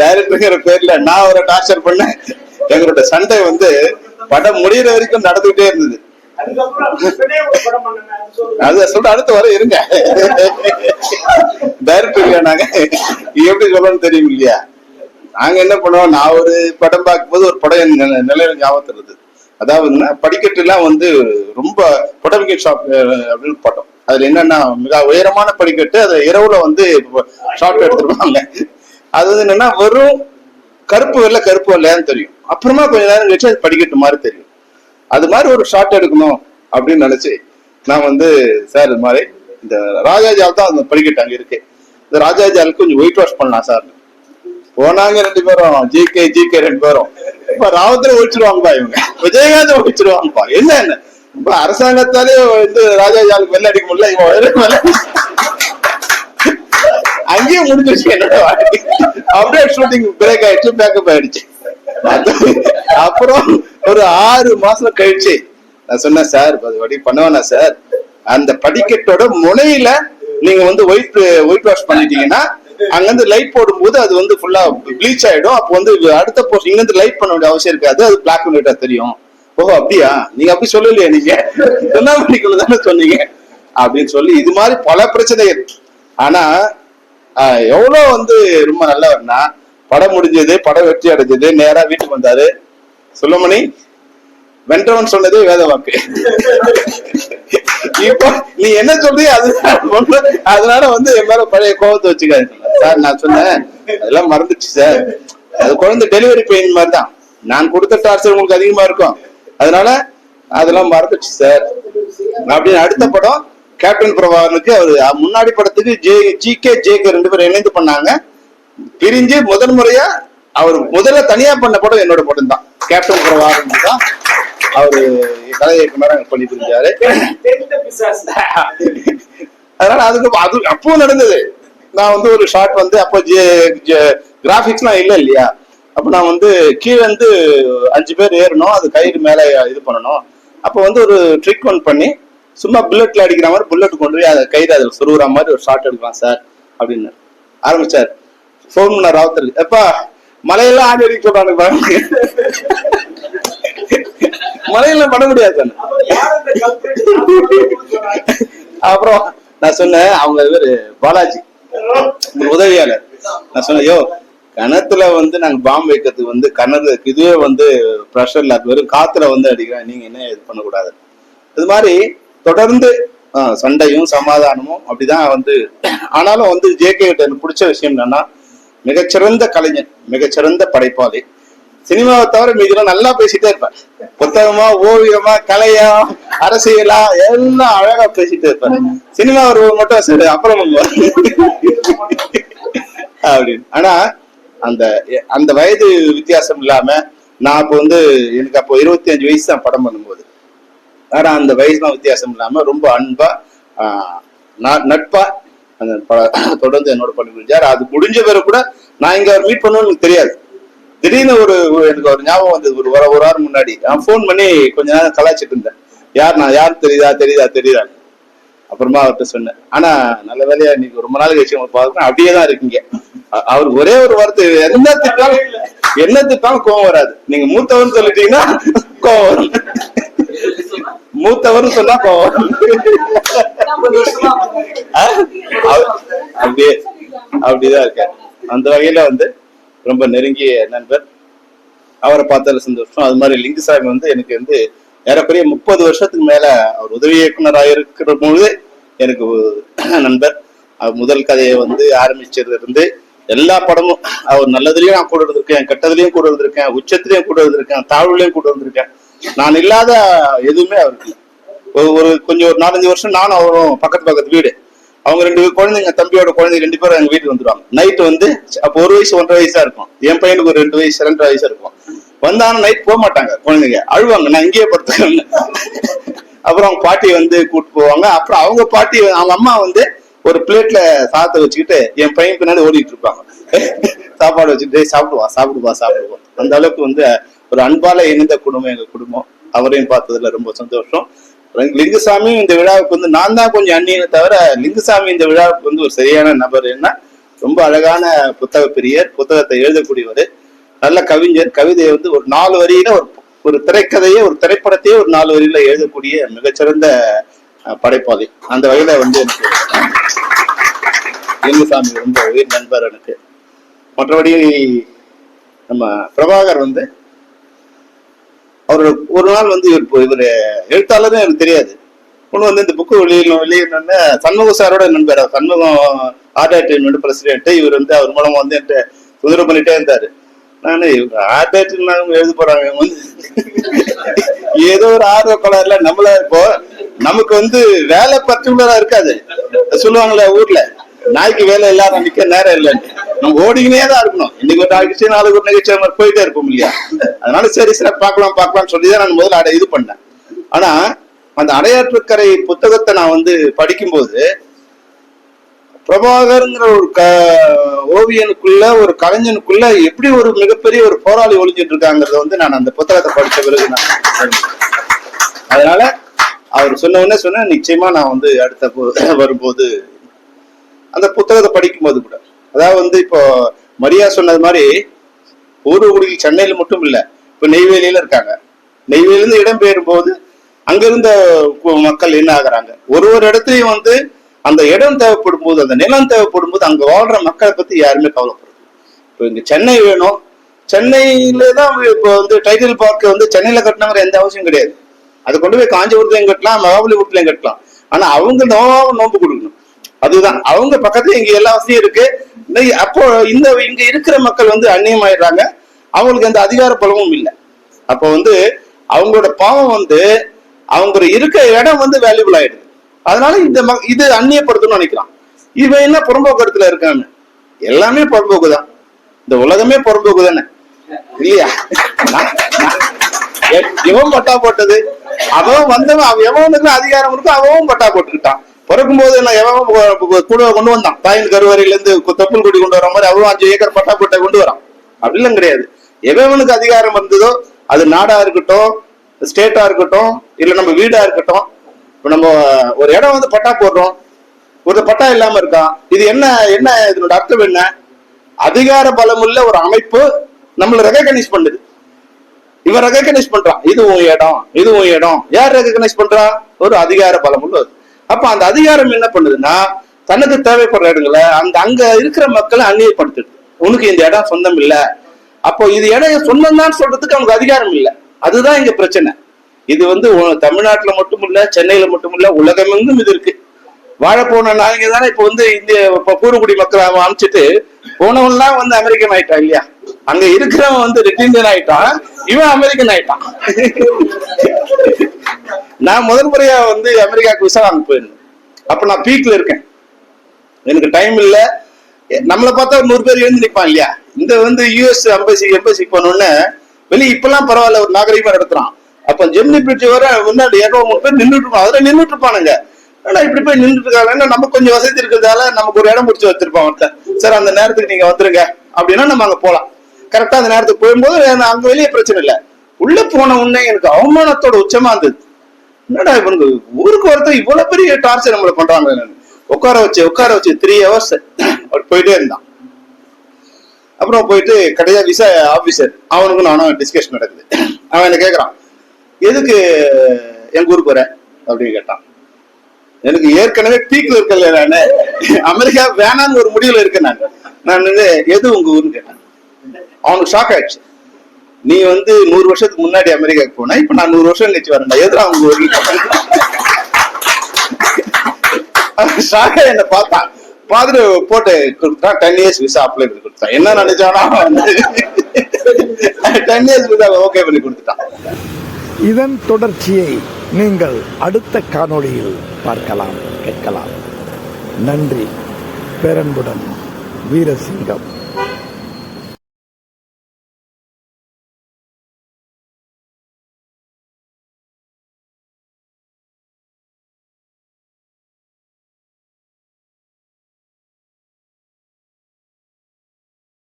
டைரக்டருங்கிற பேர்ல நான் ஒரு டார்ச்சர் பண்ணேன். எங்களோட சண்டை வந்து படம் முடிகிற வரைக்கும் நடந்துகிட்டே இருந்தது. அது அத சொல்ற அடுத்து வர இருங்க. டைரக்டர் நாங்க. எப்படி சொல்லணும்னு தெரியும் இல்லையா? நாங்க என்ன பண்ணுவோம் நான் ஒரு படம் பார்க்கும்போது ஒரு படம் நிலையில ஞாபகத்துல இருந்தது அதாவதுன்னா படிக்கட்டு எல்லாம் வந்து ரொம்ப புடவிக்கட் ஷாப் அப்படின்னு படம் அதுல என்னன்னா மிக உயரமான படிக்கட்டு அது இரவுல வந்து ஷார்ட் எடுத்துருப்பாங்க அது வந்து என்னன்னா வெறும் கருப்பு வரல கருப்பு வரலையான்னு தெரியும். அப்புறமா கொஞ்ச நேரம் கழிச்சு அது படிக்கட்டு மாதிரி தெரியும். அது மாதிரி ஒரு ஷார்ட் எடுக்கணும் அப்படின்னு நினைச்சு நான் வந்து சார் இது மாதிரி இந்த ராஜாஜால் தான் அந்த படிக்கட்டு அங்கே இருக்கு. இந்த ராஜாஜாலுக்கு கொஞ்சம் ஒயிட் வாஷ் பண்ணலாம் சார் போனாங்க ரெண்டு பேரும். ஜிகே ஜிகே ரெண்டு பேரும். இப்ப ராவத்துல ஒழிச்சிருவாங்கப்பா இவங்க. விஜயகாந்த் ஒழிச்சிருவாங்கப்பா. என்ன என்ன? இப்ப அரசாங்கத்தாலே வந்து ராஜாஜாலுக்கு வெள்ள அடிக்க முடியல இவன் அங்கேயே முடிஞ்சிருச்சு என்னோட வாழ்க்கை. அப்படியே ஷூட்டிங் பிரேக் ஆயிடுச்சு பேக்கப் ஆயிடுச்சு. அப்புறம் ஒரு ஆறு மாசம் கழிச்சு நான் சொன்னேன் சார் அது வழி பண்ணுவேனா சார். அந்த படிக்கட்டோட முனையில நீங்க வந்து ஒயிட் ஒயிட் வாஷ் பண்ணிட்டீங்கன்னா அங்க இருந்து லைட் போடும்போது அது வந்து ஃபுல்லா ப்ளீச் ஆயிடும். அப்போ வந்து அடுத்த போஸ்ட் இங்க இருந்து லைட் பண்ண வேண்டிய அவசியம் இருக்காது. அது பிளாக் அண்ட் ஒயிட்டா தெரியும். ஓஹோ அப்படியா? நீங்க அப்படி சொல்லலையா நீங்க. திருவண்ணாமலைக்குள்ள தானே சொன்னீங்க. அப்படின்னு சொல்லி இது மாதிரி பல பிரச்சனைகள். ஆனா ஆஹ், வந்து ரொம்ப நல்லவர்னா படம் முடிஞ்சது படம் வெற்றி அடைஞ்சது நேரா வீட்டுக்கு வந்தாரு. சொல்லுமணி வென்றவன் சொன்னதே வேத வாக்கு. இப்போ நீ என்ன சொல்றீ அது அதனால வந்து என் மேல பழைய கோபத்தை வச்சுக்காது சார் நான் சொன்னேன். அதெல்லாம் மறந்துச்சு சார். அது குழந்தை டெலிவரி பெயின் மாதிரி தான் நான் கொடுத்த டார்ச்சர் உங்களுக்கு அதிகமா இருக்கும். அதனால அதெல்லாம் மறந்துச்சு சார். அப்படின்னு அடுத்த படம் கேப்டன் பிரபாகரனுக்கு அவர் முன்னாடி படத்துக்கு J G K J K ரெண்டு பேரும் இணைந்து பண்ணாங்க. பிரிஞ்சு முதல் முறையா அவர் முதல்ல தனியா பண்ண படம் என்னோட படம் தான். கேப்டன் பிரபாகரன் தான் அவரு கலை இயக்குனரா பண்ணி புரிஞ்சாரு அதனால அதுக்கு அது அப்பவும் நடந்தது. நான் வந்து ஒரு ஷார்ட் வந்து அப்போ கிராஃபிக்ஸ்லாம் இல்லை இல்லையா? அப்போ நான் வந்து கீழே வந்து அஞ்சு பேர் ஏறணும் அது கயிறு மேலே இது பண்ணணும். அப்போ வந்து ஒரு ட்ரிக் ஒன் பண்ணி சும்மா புல்லட்ல அடிக்கிற மாதிரி புல்லட் கொண்டு போய் அதை கயிறு அதில் சொருகிற மாதிரி ஒரு ஷார்ட் எடுக்கலாம் சார் அப்படின்னு. ஆரம்பிச்சார். ஃபோன் பண்ண ராவத்தர் எப்பா மலையெல்லாம் ஆடி அடிக்க சொல்றாங்க பாருங்க. மலையெல்லாம் பண்ண முடியாது அப்புறம் நான் சொன்னேன் அவங்க பேரு பாலாஜி உதவியாளர். நான் சொன்னேன் யோ கிணத்துல வந்து நாங்க பாம்பு வைக்கிறதுக்கு வந்து கிணறு இதுவே வந்து ப்ரெஷர் இல்ல வெறும் காத்துல வந்து அடிக்கிறேன் நீங்க என்ன இது பண்ணக்கூடாது? இது மாதிரி தொடர்ந்து ஆஹ், சண்டையும் சமாதானமும் அப்படிதான் வந்து ஆனாலும் வந்து ஜேகே கே எனக்கு பிடிச்ச விஷயம் என்னன்னா மிகச்சிறந்த கலைஞன் மிகச்சிறந்த படைப்பாளி. சினிமாவை தவிர மீதிலாம் நல்லா பேசிட்டே இருப்பேன் புத்தகமா ஓவியமா கலையா அரசியலா எல்லாம் அழகா பேசிட்டே இருப்பேன் சினிமா ஒரு மட்டும் சரி அப்புறம் அப்படின்னு. ஆனா அந்த அந்த வயது வித்தியாசம் இல்லாம நான் அப்போ வந்து எனக்கு அப்போ இருபத்தி அஞ்சு வயசு தான் படம் பண்ணும்போது. ஆனா அந்த வயசுலாம் வித்தியாசம் இல்லாம ரொம்ப அன்பா நட்பா அந்த தொடர்ந்து என்னோட பண்ணி முடிஞ்சார் அது முடிஞ்ச பிறகு கூட நான் இங்க அவர் மீட் பண்ணணும்னு எனக்கு தெரியாது. திடீர்னு ஒரு எனக்கு ஒரு ஞாபகம் வந்தது. ஒரு வாரம் ஒரு வாரம் முன்னாடி நான் ஃபோன் பண்ணி கொஞ்ச நேரம் கலாய்ச்சிட்டு இருந்தேன். யார் நான் யார் தெரியுதா தெரியுதா தெரியுதா? அப்புறமா அவர்கிட்ட சொன்னேன். ஆனா நல்ல வேலையா இன்னைக்கு ரொம்ப நாள் கழிச்சு உங்களை பார்க்கணும் அப்படியே தான் இருக்கீங்க. அவருக்கு அவர் ஒரே ஒரு வார்த்தை என்ன திட்டாலும் என்ன திட்டாலும் கோவம் வராது. நீங்க மூத்தவர்னு சொல்லிட்டீங்கன்னா கோவம் வரும். மூத்தவர்னு சொன்னா கோவம். அப்படியே அப்படிதான் இருக்க அந்த வகையில வந்து ரொம்ப நெருங்கிய நண்பர். அவரை பார்த்தால சந்தோஷம். அது மாதிரி லிங்குசாமி வந்து எனக்கு வந்து ஏறக்குறைய முப்பது வருஷத்துக்கு மேல அவர் உதவி இயக்குனராக இருக்கிற பொழுது எனக்கு ஒரு நண்பர். அவர் முதல் கதையை வந்து ஆரம்பிச்சதுல இருந்து எல்லா படமும் அவர் நல்லதுலயும் நான் கூட இருந்திருக்கேன் கெட்டதுலயும் கூட இருந்திருக்கேன் உச்சத்திலயும் கூட இருந்திருக்கேன் தாழ்வுலயும் கூட இருந்திருக்கேன். நான் இல்லாத எதுவுமே அவருக்கு ஒரு ஒரு கொஞ்சம் ஒரு நாலஞ்சு வருஷம் நானும் அவரும் பக்கத்து பக்கத்து வீடு. அவங்க ரெண்டு குழந்தைங்க தம்பியோட குழந்தைங்க ரெண்டு பேரும் எங்க வீட்டுக்கு வந்துருவாங்க. நைட் வந்து அப்போ ஒரு வயசு ஒன்றரை வயசா இருக்கும். என் பையனுக்கு ஒரு ரெண்டு வயசு ரெண்டரை வயசா இருக்கும். வந்தாலும் நைட் போக மாட்டாங்க குழந்தைங்க. அழுவாங்க. நான் இங்கேயே படுத்துக்கிறேன் அப்புறம் அவங்க பாட்டி வந்து கூட்டு போவாங்க. அப்புறம் அவங்க பாட்டி அவங்க அம்மா வந்து ஒரு பிளேட்ல சாதத்தை வச்சுக்கிட்டு என் பையன் பின்னாடி ஓடிட்டு இருப்பாங்க. சாப்பாடு வச்சுட்டு சாப்பிடுவா சாப்பிடுவா சாப்பிடுவா. அந்த அளவுக்கு வந்து ஒரு அன்பால இணைந்த குடும்பம் எங்க குடும்பம். அவரையும் பார்த்ததுல ரொம்ப சந்தோஷம். லிங்குசாமி இந்த விழாவுக்கு வந்து நான் தான் கொஞ்சம் அந்நியனை தவிர லிங்குசாமி இந்த விழாவுக்கு வந்து ஒரு சரியான நபர் என்ன? ரொம்ப அழகான புத்தக பிரியர் புத்தகத்தை எழுதக்கூடியவர். நல்ல கவிஞர். கவிதையை வந்து ஒரு நாலு வரியில ஒரு ஒரு திரைக்கதையே ஒரு திரைப்படத்தையே ஒரு நாலு வரியில எழுதக்கூடிய மிகச்சிறந்த படைப்பாளி. அந்த வகையில வந்து எனக்கு லிங்குசாமி ரொம்ப உயிர் நண்பர் எனக்கு. மற்றபடி நம்ம பிரபாகர் வந்து அவர் ஒரு நாள் வந்து இவர் இவர் எழுத்தாளரும் எனக்கு தெரியாது. ஒன்று வந்து இந்த புக்கு வெளியிடணும் வெளியிடணும்னு சண்முகம் சாரோட நண்பர். அவர் சண்முகம் ஆர்ட் என்டர்டைன்மெண்ட் பிரசிடென்ட் இவர் வந்து அவர் மூலமா வந்து என்கிட்ட தொந்தரவு பண்ணிட்டே இருந்தாரு. நான் இவங்க ஆர்ட் என்டர்டைன்மெண்ட் எழுத போறாங்க. வந்து ஏதோ ஒரு ஆர்வ கலர்ல நம்மளா இருப்போம். நமக்கு வந்து வேலை பர்டிகுலரா இருக்காது. சொல்லுவாங்களே ஊர்ல. நாய்க்கு வேலை இல்லாத நிக்க நேரம் இல்லைன்னு. நம்ம ஓடிக்கினே தான் இருக்கணும். இன்னைக்கு ஒரு நிகழ்ச்சி நாளைக்கு ஒரு நிகழ்ச்சி மாதிரி போயிட்டே இருப்போம் இல்லையா? அதனால சரி சரி பார்க்கலாம் பார்க்கலாம்னு சொல்லி தான் நான் முதல்ல அடை இது பண்ணேன். ஆனா அந்த அடையாற்றுக்கரை புத்தகத்தை நான் வந்து படிக்கும்போது பிரபாகருங்கிற ஒரு க ஓவியனுக்குள்ள ஒரு கலைஞனுக்குள்ள எப்படி ஒரு மிகப்பெரிய ஒரு போராளி ஒழிஞ்சிட்டு இருக்காங்கிறத வந்து நான் அந்த புத்தகத்தை படிச்ச பிறகு நான் அதனால அவர் சொன்ன உடனே சொன்ன நிச்சயமா நான் வந்து அடுத்த வரும்போது அந்த புத்தகத்தை படிக்கும்போது கூட. அதாவது வந்து இப்போ மரியா சொன்னது மாதிரி ஊர்வகுடியில் சென்னையில் மட்டும் இல்லை இப்போ நெய்வேலியில இருக்காங்க. நெய்வேலியிலிருந்து இடம்பெயரும் போது அங்கிருந்த மக்கள் என்ன ஆகுறாங்க? ஒரு ஒரு இடத்துலையும் வந்து அந்த இடம் தேவைப்படும் போது அந்த நிலம் தேவைப்படும் போது அங்க வாழ்ற மக்களை பத்தி யாருமே கவலைப்படுது இப்போ இங்க சென்னை வேணும். சென்னையில தான் இப்போ வந்து டைட்டில் பார்க் வந்து சென்னையில கட்டணுங்கிற எந்த அவசியம் கிடையாது. அது கொண்டு போய் காஞ்சிபுரத்துலையும் கட்டலாம் மகாபலிபுரத்துலையும் கட்டலாம். ஆனா அவங்க நோவாம நோம்பு கொடுக்கணும். அதுதான். அவங்க பக்கத்துல இங்க எல்லா வசதியும் இருக்கு. இந்த- அப்போ இந்த இங்க இருக்கிற மக்கள் வந்து அந்நியமாயிடுறாங்க. அவங்களுக்கு எந்த அதிகார பலமும் இல்லை. அப்போ வந்து அவங்களோட பாவம் வந்து அவங்க இருக்க இடம் வந்து வேல்யூபிள் ஆயிடுது. அதனால இந்த ம- இது அந்நியப்படுத்தணும்னு நினைக்கிறான். இவன் என்ன புறம்போக்கத்துல இருக்கான்னு? எல்லாமே புறம்போக்கு தான் இந்த உலகமே புறம்போக்கு தானே இல்லையா இவன் பட்டா போட்டது? அவன் வந்தவன் அவன் எவனுக்கு அதிகாரம் இருக்கோ அவன் பட்டா போட்டுக்கிட்டான். பிறக்கும் போது நான் எவன் கூட கொண்டு வந்தான். தாயின் கருவறையிலேருந்து தொப்புள் கொடி கொண்டு வர மாதிரி அவன் அஞ்சு ஏக்கர் பட்டா போட்டை கொண்டு வரான். அப்படிலாம் கிடையாது. எவனுக்கு அதிகாரம் வந்ததோ அது நாடா இருக்கட்டும் ஸ்டேட்டா இருக்கட்டும் இல்லை நம்ம வீடா இருக்கட்டும் இப்போ நம்ம ஒரு இடம் வந்து பட்டா போடுறோம். ஒரு பட்டா இல்லாம இருக்கான் இது என்ன என்ன இதனோட அர்த்தம் என்ன? அதிகார பலமுள்ள ஒரு அமைப்பு நம்மளை ரெகக்னைஸ் பண்ணுது. இவன் ரெகக்னைஸ் பண்றான். இது உன் இடம் இது உன் இடம். யார் ரெகக்னைஸ் பண்றா? ஒரு அதிகார பலம் அப்ப அந்த அதிகாரம் என்ன பண்ணுதுன்னா தனக்கு தேவைப்படுற இடங்களை அந்த அங்க இருக்கிற மக்களை அந்நியப்படுத்துது. உனக்கு இந்த இடம் சொந்தம் இல்ல. அப்போ இது இடம் சொந்தம்தான் சொல்றதுக்கு அவனுக்கு அதிகாரம் இல்லை. அதுதான் இங்க பிரச்சனை. இது வந்து தமிழ்நாட்டுல மட்டும் இல்ல சென்னையில மட்டும் இல்ல உலகமெங்கும் இது இருக்கு. வாழ போன நாளைக்கு தானே இப்ப வந்து இந்திய இப்ப பூர்வகுடி மக்களை அவன் அனுப்பிச்சிட்டு போனவன்லாம் வந்து அமெரிக்கன் ஆயிட்டான் இல்லையா? அங்க இருக்கிறவன் வந்து ரெட் இந்தியன் ஆயிட்டான் இவன் அமெரிக்கன் ஆயிட்டான். நான் முதல் முறையா வந்து அமெரிக்காவுக்கு விசா வாங்க போயிருந்தேன். அப்ப நான் பீக்ல இருக்கேன். எனக்கு டைம் இல்ல. நம்மளை பார்த்தா ஒரு நூறு பேர் எழுந்து நிற்பான் இல்லையா? இந்த வந்து யூஎஸ் எம்பசி எம்பசி போனோடனே வெளியே இப்பெல்லாம் பரவாயில்ல ஒரு நாகரிகமா நடத்துறான். அப்ப ஜெமினி பிரிட்ஜ் வர முன்னாடி இரநூறு மூணு பேர் நின்றுட்டு இருப்பான் அதுல நின்றுட்டு இருப்பானுங்க ஆனா இப்படி போய் நின்றுட்டு இருக்காங்க? நம்ம கொஞ்சம் வசதி இருக்கிறதால நமக்கு ஒரு இடம் முடிச்சு வச்சிருப்பான் அவன்கிட்ட. சார் அந்த நேரத்துக்கு நீங்க வந்துருங்க. அப்படின்னா நம்ம அங்க போலாம். கரெக்டா அந்த நேரத்துக்கு போகும்போது நான் அங்க வெளியே பிரச்சனை இல்ல. உள்ள போன உடனே எனக்கு அவமானத்தோட உச்சமா இருந்தது. என்னடா இவனுக்கு ஊருக்கு ஒருத்தர் இவ்வளவு பெரிய டார்ச்சர் நம்மளை பண்றாங்க உட்கார வச்சு உட்கார வச்சு த்ரீ ஹவர்ஸ் போயிட்டே இருந்தான். அப்புறம் போயிட்டு கடையா விசா ஆபீசர் அவனுக்கும் நானும் டிஸ்கஷன் நடக்குது. அவன் என்ன கேக்குறான் எதுக்கு எங்க ஊருக்கு வர? அப்படின்னு கேட்டான். எனக்கு ஏற்கனவே பீக்ல இருக்கல நானு. அமெரிக்கா வேணான்னு ஒரு முடிவுல இருக்கேன் நான். நான் வந்து எது உங்க ஊருன்னு கேட்டேன். அவனுக்கு ஷாக் ஆயிடுச்சு. நீ வந்து நூறு வருஷத்துக்கு முன்னாடி அமெரிக்காவுக்கு போன இப்ப நான் நூறு வருஷம் கழிச்சு வரேன்டா. எதிராக அவங்க ஒரு ஷாக் என்ன பார்த்தான். பார்த்துட்டு போட்டு கொடுத்தான். டென் இயர்ஸ் விசா அப்ளை பண்ணி கொடுத்தான். என்ன நினைச்சானா டென் இயர்ஸ் விசா ஓகே பண்ணி கொடுத்துட்டான். இதன் தொடர்ச்சியை நீங்கள் அடுத்த காணொளியில் பார்க்கலாம் கேட்கலாம். நன்றி. பேரன்புடன் வீரசிங்கம்.